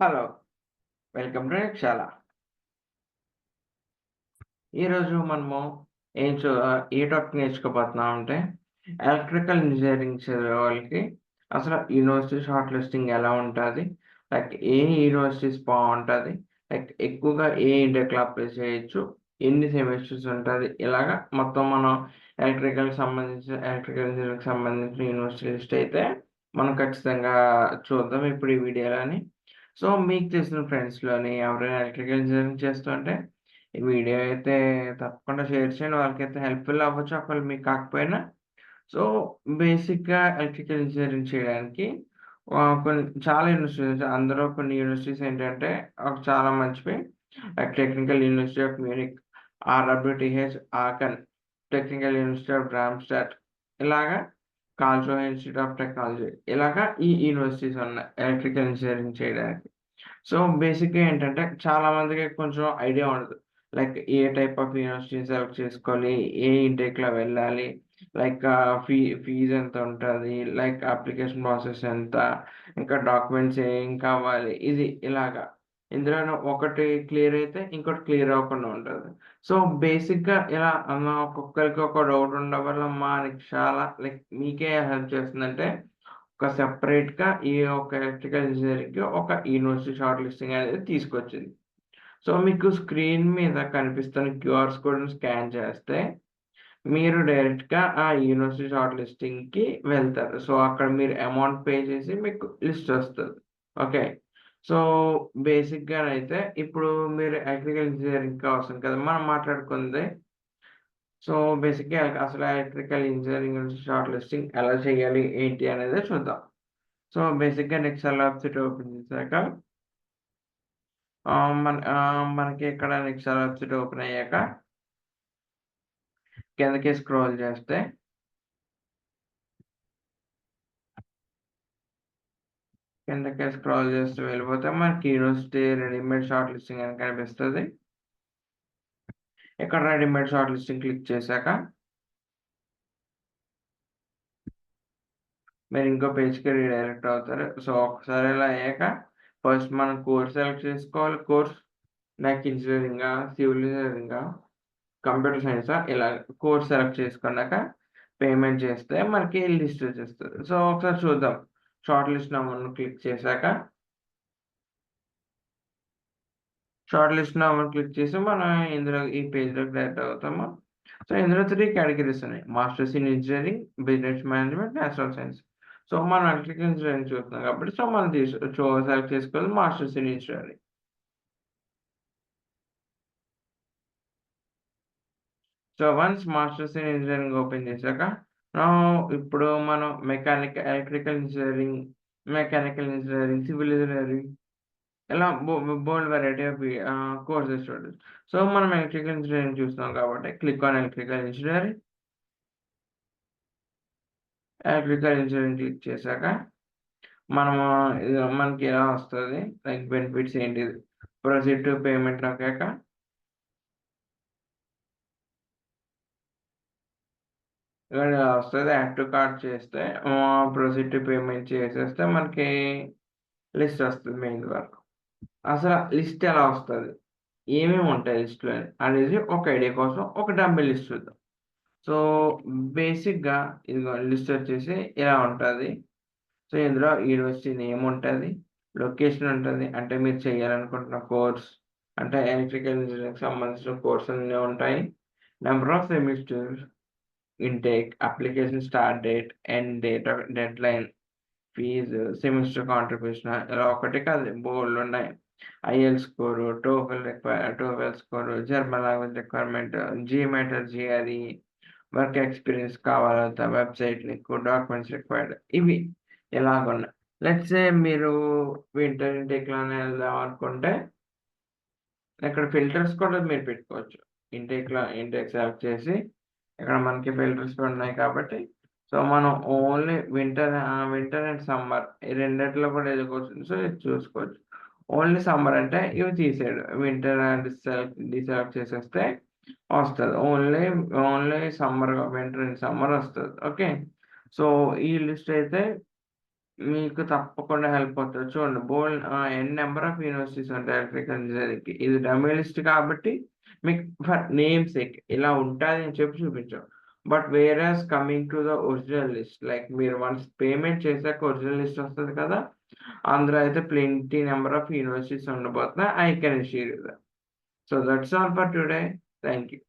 Hello. Welcome to యక్షాల. ఈరోజు మనము ఏం ఏ టాపిక్ నేర్చుకోబోతున్నాం అంటే, ఎలక్ట్రికల్ ఇంజనీరింగ్ చదివే వాళ్ళకి అసలు యూనివర్సిటీ షార్ట్ లిస్టింగ్ ఎలా ఉంటుంది లైక్ ఏ యూనివర్సిటీస్ బాగుంటుంది లైక్ ఎక్కువగా ఏ ఇంటర్‌కి అప్లై చేయొచ్చు? ఎన్ని సెమిస్టర్స్ ఉంటుంది ఇలాగ మొత్తం మనం ఎలక్ట్రికల్‌కి సంబంధించిన ఎలక్ట్రికల్ ఇంజినీరింగ్‌కి సంబంధించిన యూనివర్సిటీ లిస్ట్ అయితే మనం ఖచ్చితంగా చూద్దాం ఇప్పుడు ఈ వీడియోలోని. సో, మీకు తెలిసిన ఫ్రెండ్స్‌లోని ఎవరైనా ఎలక్ట్రికల్ ఇంజనీరింగ్ చేస్తుంటే, ఈ వీడియో అయితే తప్పకుండా షేర్ చేయండి. వాళ్ళకైతే హెల్ప్‌ఫుల్ అవ్వచ్చు ఒకవేళ మీకు కాకపోయినా. సో, బేసిక్‌గా ఎలక్ట్రికల్ ఇంజనీరింగ్ చేయడానికి ఆహ్, కొన్ని చాలా యూనివర్సిటీస్ అందులో కొన్ని యూనివర్సిటీస్ ఏంటంటే ఆహ్, చాలా మంచివి. Like technical university of Munich, RWTH, Aachen, technical university of Darmstadt ఇలాగా కాల్చో ఇన్‌స్టిట్యూట్ ఆఫ్ టెక్నాలజీ ఇలాగా ఈ యూనివర్సిటీస్ ఉన్నాయి ఎలక్ట్రికల్ ఇంజనీరింగ్ చేయడానికి. సో, బేసిక్‌గా ఏంటంటే చాలా మందికి కొంచెం ఐడియా ఉండదు. లైక్ ఏ టైప్ ఆఫ్ యూనివర్సిటీ సెలెక్ట్ చేసుకోవాలి? ఏ ఇంటేక్‌లో వెళ్ళాలి? లైక్ ఫీ ఫీజ్ ఎంత ఉంటుంది లైక్ అప్లికేషన్ ప్రాసెస్ ఎంత? ఇంకా డాక్యుమెంట్స్ ఏం కావాలి? ఇది ఇలాగా. ఇందులో ఒకటి క్లియర్ అయితే ఇంకోటి క్లియర్ అవ్వకుండా ఉంటుంది సో, బేసిక్‌గా ఇలా అన్న ఒక్కొక్కరికి ఒక డౌట్ ఉండడం వల్ల మనకి చాలా లైక్ మీకే హెల్ప్ చేస్తుందంటే, ఒక సెపరేట్‌గా ఈ ఒక ఎలక్ట్రికల్ ఇంజినీరింగ్‌కి ఒక యూనివర్సిటీ షార్ట్ లిస్టింగ్ అనేది తీసుకొచ్చింది. సో, మీకు స్క్రీన్ మీద కనిపిస్తున్న క్యూఆర్స్ కోడ్‌ని స్కాన్ చేస్తే, మీరు డైరెక్ట్‌గా ఆ యూనివర్సిటీ షార్ట్ లిస్టింగ్‌కి వెళ్తారు. సో, అక్కడ మీరు అమౌంట్ పే చేసి మీకు లిస్ట్ వస్తుంది ఓకే. సో, బేసిక్గా అయితే ఇప్పుడు మీరు ఎలక్ట్రికల్ ఇంజనీరింగ్ అవసరం కదా! మనం మాట్లాడుకుంది సో, బేసిక్‌గా అసలు ఎలక్ట్రికల్ ఇంజనీరింగ్ షార్ట్ లిస్టింగ్ ఎలా చేయాలి? ఏంటి? అనేది చూద్దాం. సో, బేసిక్‌గా నెక్సల్ వెబ్‌సైట్ ఓపెన్ చేశాక మన మనకి ఇక్కడ నెక్సల్ వెబ్‌సైట్ ఓపెన్ అయ్యాక కిందకి స్క్రోల్ చేస్తే కిందకి స్క్రాల్ చేస్తూ వెళ్ళిపోతే మనకి యూనివర్సిటీ రెడీమేడ్ షార్ట్ లిస్టింగ్ అని కనిపిస్తుంది ఇక్కడ రెడీమేడ్ షార్ట్ లిస్టింగ్ క్లిక్ చేశాక మీరు ఇంకో పేజ్‌కి రీడైరెక్ట్ అవుతారు. సో, ఒకసారి ఇలా అయ్యాక ఫస్ట్ మనం కోర్స్ సెలెక్ట్ చేసుకోవాలి. కోర్స్ నాకు ఇంజినీరింగా? సివిల్ ఇంజినీరింగా? కంప్యూటర్ సైన్సా? ఇలా కోర్స్ సెలెక్ట్ చేసుకున్నాక పేమెంట్ చేస్తే మనకి లిస్ట్ వచ్చేస్తుంది సో, ఒకసారి చూద్దాం. షార్ట్ లిస్ట్ నౌని క్లిక్ చేశాక షార్ట్ లిస్ట్ నౌని క్లిక్ చేసి మనం ఇందులో ఈ పేజ్‌లోకి డైరెక్ట్ అవుతాము. సో, ఇందులో త్రీ కేటగిరీస్ ఉన్నాయి. Masters in engineering business management, natural science. So, మనం ఎలక్ట్రికల్ ఇంజనీరింగ్ చూస్తున్నాం కాబట్టి సో, మనం తీసు సెలెక్ట్ చేసుకోవాలి masters in engineering so, once masters in engineering open చేశాక ఇప్పుడు మనం mechanic electrical engineering, mechanical engineering, civil engineering ఇలా బో బోలెడు వెరైటీ ఆఫ్ ఆహ్, కోర్సెస్ చూడొచ్చు. సో, మనం ఎలక్ట్రికల్ ఇంజినీరింగ్ చూస్తున్నాం కాబట్టి click on electrical engineering. Electrical engineering click చేశాక మనము మనకి ఇలా వస్తది. లైక్ బెనిఫిట్స్ ఏంటిది ప్రొసీడ్ టు పేమెంట్ నొక్కాక ఇక్కడ వస్తుంది యాడ్ టు కార్ట్ చేస్తే ప్రొసీడ్ టు పేమెంట్ చేసేస్తే మనకి లిస్ట్ వస్తుంది మెయిన్ వరకు. అసలు లిస్ట్ ఎలా వస్తుంది ఏమేమి ఉంటాయి లిస్ట్‌లో అనేది ఒక ఐడియా కోసం ఒక డంబీ లిస్ట్ చూద్దాం. సో, బేసిక్‌గా ఇదిగో లిస్ట్ వచ్చేసి ఇలా ఉంటుంది సో, ఇందులో యూనివర్సిటీ నేమ్ ఉంటుంది లొకేషన్ ఉంటుంది అంటే మీరు చేయాలనుకుంటున్న కోర్స్ అంటే ఎలక్ట్రికల్ ఇంజనీరింగ్ సంబంధించిన కోర్స్ అన్నీ ఉంటాయి. Number of semesters, intake, application start date, end date, deadline, fees, semester contribution ఇలా ఒకటి కాదు బోలెడున్నాయి. IL score, TOEFL require TOEFL score, German language requirement, GMAT GRE work experience కావాలంత website link, documents required ఇవి ఎలాగున్నాయి let's say మీరు winter ఇంటేక్‌లోనే వెళ్దాం అనుకుంటే ఇక్కడ ఫిల్టర్స్ కూడా మీరు పెట్టుకోవచ్చు. ఇంటేక్‌లో ఇంటేక్ సెలెక్ట్ చేసి ఇక్కడ మనకి ఫిల్టర్స్ ఉన్నాయి కాబట్టి సో, మనం only winter winter and summer ఈ రెండిట్లో కూడా ఎళ్ళిపోతుంది. సో, ఇది చూసుకోవచ్చు. ఓన్లీ సమ్మర్ అంటే ఇవి తీసేయడం. వింటర్ అండ్ డిసెలెక్ట్ చేసేస్తే వస్తుంది only only summer winter and summer వస్తుంది ఓకే. సో, ఈ లిస్ట్ అయితే మీకు తప్పకుండా హెల్ప్ అవుతుంది చూడండి బోలెడు ఎన్ నెంబర్ ఆఫ్ యూనివర్సిటీస్ ఉంటాయి ఎలక్ట్రికల్ ఇంజనీరింగ్కి ఇది డమ్మీ లిస్ట్ కాబట్టి మీకు ఫర్ నేమ్ సేక్ ఇలా ఉంటుంది అని చెప్పి చూపించాం. But whereas coming to the original list like మీరు వన్స్ పేమెంట్ చేసాక ఒరిజినల్ లిస్ట్ వస్తుంది కదా! అందులో అయితే ప్లెంటీ నెంబర్ ఆఫ్ యూనివర్సిటీస్ ఉండబోతున్నాయి. I can assure so that's all for today. Thank you.